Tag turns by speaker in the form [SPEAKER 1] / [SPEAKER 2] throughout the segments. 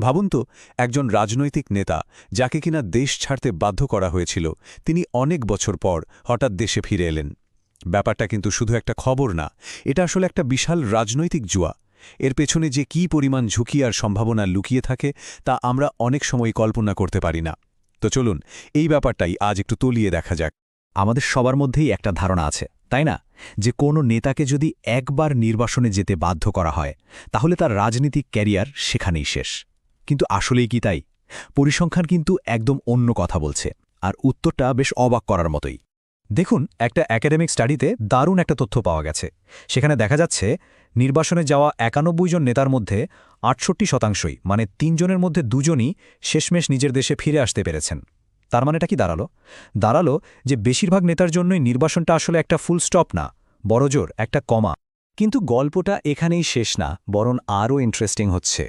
[SPEAKER 1] ভাবুন তো, একজন রাজনৈতিক নেতা যাকে কিনা দেশ ছাড়তে বাধ্য করা হয়েছিল, তিনি অনেক বছর পর হঠাৎ দেশে ফিরে এলেন। ব্যাপারটা কিন্তু শুধু একটা খবর না, এটা আসলে একটা বিশাল রাজনৈতিক জুয়া। এর পেছনে যে কী পরিমাণ ঝুঁকি আর সম্ভাবনা লুকিয়ে থাকে, তা আমরা অনেক সময় কল্পনা করতে পারি না। তো চলুন, এই ব্যাপারটাই আজ একটু তলিয়ে দেখা যাক।
[SPEAKER 2] আমাদের সবার মধ্যেই একটা ধারণা আছে, তাই না? যে কোনো নেতাকে যদি একবার নির্বাসনে যেতে বাধ্য করা হয়, তাহলে তার রাজনীতিক ক্যারিয়ার সেখানেই শেষ। কিন্তু আসলেই কি তাই? পরিসংখ্যান কিন্তু একদম অন্য কথা বলছে, আর উত্তরটা বেশ অবাক করার মতোই। দেখুন, একটা একাডেমিক স্টাডিতে দারুণ একটা তথ্য পাওয়া গেছে। সেখানে দেখা যাচ্ছে, নির্বাসনে যাওয়া একানব্বই জন নেতার মধ্যে আটষট্টি শতাংশই মানে তিনজনের মধ্যে দুজনই শেষমেশ নিজের দেশে ফিরে আসতে পেরেছেন। তার মানেটা কি দাঁড়াল? দাঁড়াল যে বেশিরভাগ নেতার জন্যই নির্বাসনটা আসলে একটা ফুল স্টপ না, বড়জোর, একটা কমা। কিন্তু গল্পটা এখানেই শেষ না, বরং আরও ইন্টারেস্টিং হচ্ছে।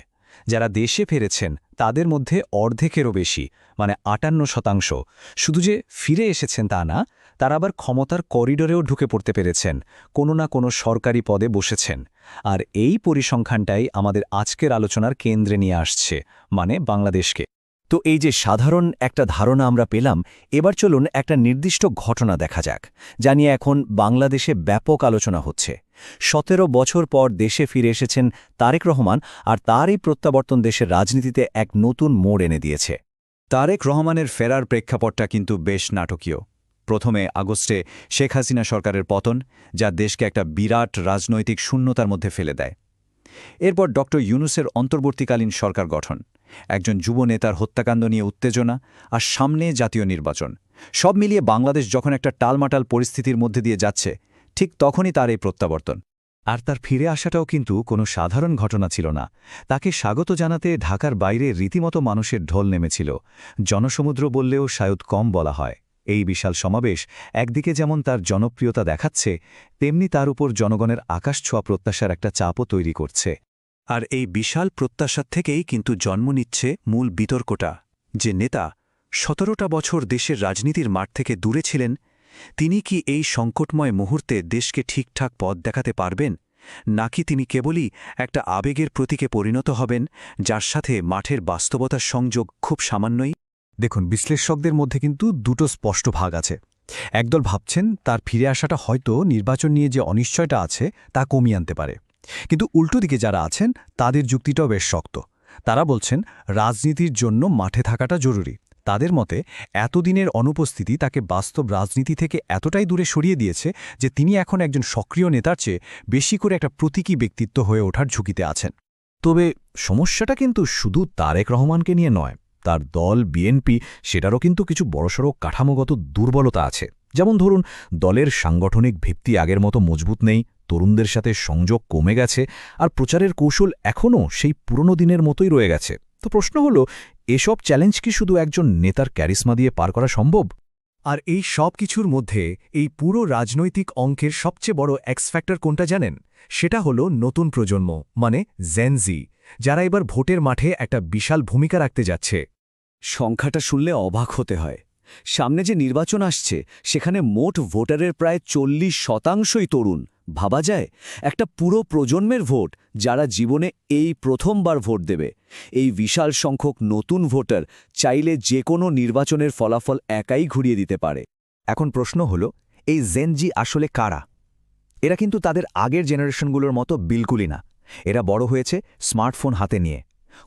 [SPEAKER 2] যারা দেশে ফেরেছেন, তাদের মধ্যে অর্ধেকেরও বেশি মানে আটান্ন শতাংশ। শুধু যে ফিরে এসেছেন তা না, তারা আবার ক্ষমতার করিডোরেও ঢুকে পড়তে পেরেছেন, কোনো না কোনো সরকারি পদে বসেছেন। আর এই পরিসংখ্যানটাই আমাদের আজকের আলোচনার কেন্দ্রে নিয়ে আসছে মানে বাংলাদেশকে। তো এই যে সাধারণ একটা ধারণা আমরা পেলাম, এবার চলুন একটা নির্দিষ্ট ঘটনা দেখা যাক, যা নিয়ে এখন বাংলাদেশে ব্যাপক আলোচনা হচ্ছে। সতেরো বছর পর দেশে ফিরে এসেছেন তারেক রহমান আর তার এই প্রত্যাবর্তন দেশের রাজনীতিতে এক নতুন মোড় এনে দিয়েছে। তারেক রহমানের ফেরার প্রেক্ষাপটটা কিন্তু বেশ নাটকীয়। প্রথমে আগস্টে শেখ হাসিনা সরকারের পতন, যা দেশকে একটা বিরাট রাজনৈতিক শূন্যতার মধ্যে ফেলে দেয়। এরপর ড. ইউনুসের অন্তর্বর্তীকালীন সরকার গঠন, একজন যুব নেতার হত্যাকাণ্ড নিয়ে উত্তেজনা আর সামনে জাতীয় নির্বাচন। সব মিলিয়ে বাংলাদেশ যখন একটা টালমাটাল পরিস্থিতির মধ্যে দিয়ে যাচ্ছে ঠিক তখনই তার এই প্রত্যাবর্তন। আর তার ফিরে আসাটাও কিন্তু কোনো সাধারণ ঘটনা ছিল না। তাকে স্বাগত জানাতে ঢাকার বাইরে রীতিমতো মানুষের ঢোল নেমেছিল। জনসমুদ্র বললেও শায়দ কম বলা হয়। এই বিশাল সমাবেশ একদিকে যেমন তার জনপ্রিয়তা দেখাচ্ছে, তেমনি তার উপর জনগণের আকাশ ছোঁয়া প্রত্যাশার একটা চাপও তৈরি করছে। আর এই বিশাল প্রত্যাশার থেকেই কিন্তু জন্ম নিচ্ছে মূল বিতর্কটা। যে নেতা সতেরোটা বছর দেশের রাজনীতির মাঠ থেকে দূরে ছিলেন তিনি কি এই সংকটময় মুহূর্তে দেশকে ঠিকঠাক পথ দেখাতে পারবেন? নাকি তিনি কেবলই একটা আবেগের প্রতীকে পরিণত হবেন, যার সাথে মাঠের বাস্তবতার সংযোগ খুব সামান্যই? দেখুন, বিশ্লেষকদের মধ্যে কিন্তু দুটো স্পষ্ট ভাগ আছে। একদল ভাবছেন তার ফিরে আসাটা হয়তো নির্বাচন নিয়ে যে অনিশ্চয়টা আছে, তা কমিয়ে আনতে পারে। কিন্তু উল্টো দিকে যারা আছেন, তাদের যুক্তিটাও বেশ শক্ত। তারা বলছেন, রাজনীতির জন্য মাঠে থাকাটা জরুরি। তাদের মতে, এতদিনের অনুপস্থিতি তাকে বাস্তব রাজনীতি থেকে এতটাই দূরে সরিয়ে দিয়েছে যে তিনি এখন একজন সক্রিয় নেতার চেয়ে বেশি করে একটা প্রতীকী ব্যক্তিত্ব হয়ে ওঠার ঝুঁকিতে আছেন। তবে সমস্যাটা কিন্তু শুধু তারেক রহমানকে নিয়ে নয়, তার দল, বিএনপি, সেটারও কিন্তু কিছু বড়সড় কাঠামোগত দুর্বলতা আছে। যেমন ধরুন, দলের সাংগঠনিক ভিত্তি আগের মতো মজবুত নেই, তরুণদের সাথে সংযোগ কমে গেছে, আর প্রচারের কৌশল এখনও সেই পুরনো দিনের মতোই রয়ে গেছে। তো প্রশ্ন হল, এসব চ্যালেঞ্জ কি শুধু একজন নেতার ক্যারিসমা দিয়ে পার করা সম্ভব? আর এই সব কিছুর মধ্যে এই পুরো রাজনৈতিক অঙ্কের সবচেয়ে বড় এক্সফ্যাক্টর কোনটা জানেন? সেটা হলো নতুন প্রজন্ম মানে জেনজি যারা এবার ভোটের মাঠে একটা বিশাল ভূমিকা রাখতে যাচ্ছে।
[SPEAKER 3] সংখ্যাটা শুনলে অবাক হতে হয়। সামনে যে নির্বাচন আসছে, সেখানে মোট ভোটারের প্রায় চল্লিশ শতাংশই তরুণ। ভাবা যায়, একটা পুরো প্রজন্মের ভোট যারা জীবনে এই প্রথমবার ভোট দেবে। এই বিশাল সংখ্যক নতুন ভোটার চাইলে যে কোনো নির্বাচনের ফলাফল একাই ঘুরিয়ে দিতে পারে।
[SPEAKER 2] এখন প্রশ্ন হল, এই জেনজি আসলে কারা? এরা কিন্তু তাদের আগের জেনারেশনগুলোর মতো বিলকুলই না। এরা বড় হয়েছে স্মার্টফোন হাতে নিয়ে।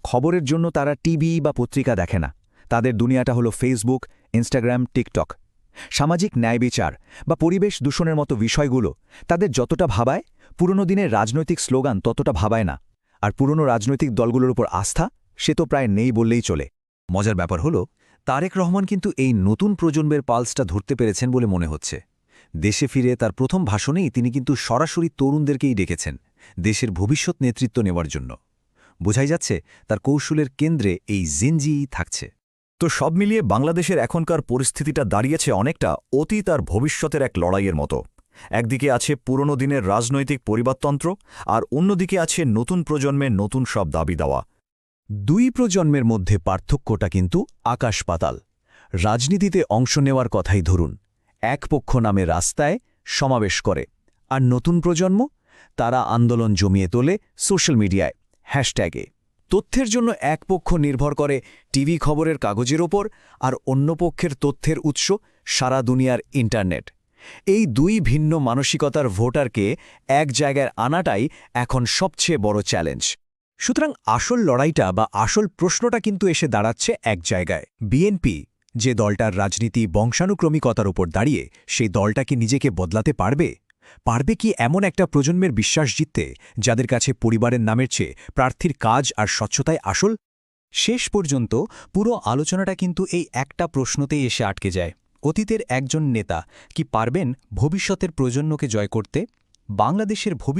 [SPEAKER 2] খবরের জন্য তারা টিভি বা পত্রিকা দেখে না। তাদের দুনিয়াটা হলো ফেসবুক ইনস্টাগ্রাম টিকটক সামাজিক ন্যায়বিচার বা পরিবেশ দূষণের মতো বিষয়গুলো তাদের যতটা ভাবায়, পুরনো দিনের রাজনৈতিক স্লোগান ততটা ভাবায় না। আর পুরনো রাজনৈতিক দলগুলোর উপর আস্থা সে তো প্রায় নেই বললেই চলে। মজার ব্যাপার হলো, তারেক রহমান কিন্তু এই নতুন প্রজন্মের পালসটা ধরতে পেরেছেন বলে মনে হচ্ছে। দেশে ফিরে তার প্রথম ভাষণেই তিনি কিন্তু সরাসরি তরুণদেরকেই ডেকেছেন দেশের ভবিষ্যৎ নেতৃত্ব নেওয়ার জন্য। বোঝাই যাচ্ছে, তার কৌশলের কেন্দ্রে এই জিনজিই থাকছে। তো সব মিলিয়ে বাংলাদেশের এখনকার পরিস্থিতিটা দাঁড়িয়েছে অনেকটা অতীত আর ভবিষ্যতের এক লড়াইয়ের মতো। একদিকে আছে পুরনো দিনের রাজনৈতিক পরিবারতন্ত্র আর অন্যদিকে আছে নতুন প্রজন্মের নতুন সব দাবি দেওয়া। দুই প্রজন্মের মধ্যে পার্থক্যটা কিন্তু আকাশ পাতাল। রাজনীতিতে অংশ নেওয়ার কথাই ধরুন, এক পক্ষ নামে রাস্তায় সমাবেশ করে, আর নতুন প্রজন্ম তারা আন্দোলন জমিয়ে তোলে সোশ্যাল মিডিয়ায় হ্যাশট্যাগে
[SPEAKER 3] তথ্যের জন্য এক পক্ষ নির্ভর করে টিভি খবরের কাগজের ওপর আর অন্য পক্ষের তথ্যের উৎস সারা দুনিয়ার ইন্টারনেট। এই দুই ভিন্ন মানসিকতার ভোটারকে এক জায়গায় আনাটাই এখন সবচেয়ে বড় চ্যালেঞ্জ।
[SPEAKER 2] সুতরাং আসল লড়াইটা বা আসল প্রশ্নটা কিন্তু এসে দাঁড়াচ্ছে এক জায়গায়। বিএনপি, যে দলটার রাজনীতি বংশানুক্রমিকতার উপর দাঁড়িয়ে সেই দলটা কি নিজেকে বদলাতে পারবে? পারবে কি এমন একটা প্রজন্মের বিশ্বাস জিততে, যাদের কাছে পরিবারের নামের চেয়ে প্রার্থীর কাজ আর স্বচ্ছতায় আসল? শেষ পর্যন্ত পুরো আলোচনাটা কিন্তু এই একটা প্রশ্নতেই এসে আটকে যায়। অতীতের একজন নেতা কি পারবেন ভবিষ্যতের প্রজন্মকে জয় করতে? বাংলাদেশের ভবিষ্যৎ